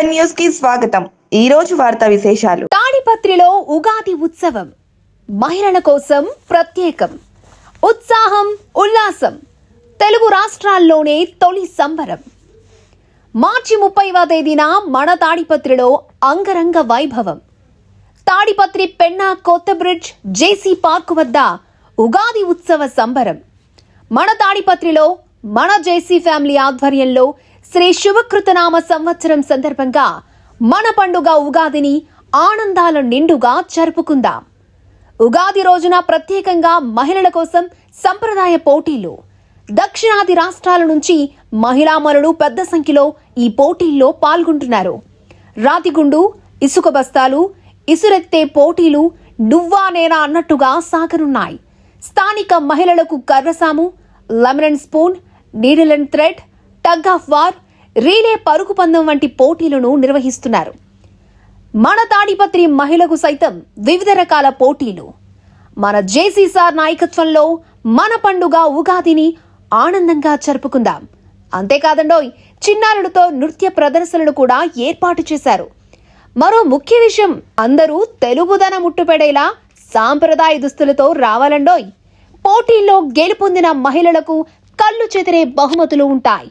Seven న్యూస్కి స్వాగతం. ఈ రోజు వార్తా విశేషాలు. తాడిపత్రిలో ఉగాది ఉత్సవం. మహిళల కోసం ప్రత్యేకం. ఉత్సాహం ఉల్లాసం. తెలుగు రాష్ట్రాల్లోనే తొలి సంబరం. మార్చి ముప్పైవ తేదీన మన తాడిపత్రిలో అంగరంగ వైభవం. తాడిపత్రి పెన్నా కొత్త బ్రిడ్జ్ జేసీ పార్క్ వద్ద ఉగాది ఉత్సవ సంబరం. మన తాడిపత్రిలో మన జేసీ ఫ్యామిలీ ఆధ్వర్యంలో శ్రీ శుభకృతనామ సంవత్సరం సందర్భంగా మన పండుగ ఉగాదిని ఆనందాల నిండుగా జరుపుకుందాం. ఉగాది రోజున ప్రత్యేకంగా మహిళల కోసం సంప్రదాయ పోటీలు. దక్షిణాది రాష్ట్రాల నుంచి మహిళామణులు పెద్ద సంఖ్యలో ఈ పోటీల్లో పాల్గొంటున్నారు. రాతిగుండు ఇసుక బస్తాలు ఇసురెత్తే పోటీలు నువ్వా నేనా అన్నట్టుగా సాగనున్నాయి. స్థానిక మహిళలకు కర్రసాము lemon spoon needle and thread tug of war relay పరుగు పందెం వంటి పోటీలను నిర్వహిస్తున్నారు. మన తాడిపత్రి మహిళకు సైతం వివిధ రకాల పోటీలు. మన జేసీ సార్ నాయకత్వంలో మన పండుగ ఉగాదిని ఆనందంగా జరుపుకుందాం. అంతేకాదండోయ్ చిన్నారులతో నృత్య ప్రదర్శనలు కూడా ఏర్పాటు చేశారు. మరో ముఖ్య విషయం అందరూ తెలుగుదన ముట్టుపెడేలా సాంప్రదాయ దుస్తులతో రావాలండోయ్. పోటీల్లో గెలుపొందిన మహిళలకు కళ్ళు చెదిరే బహుమతులు ఉంటాయి.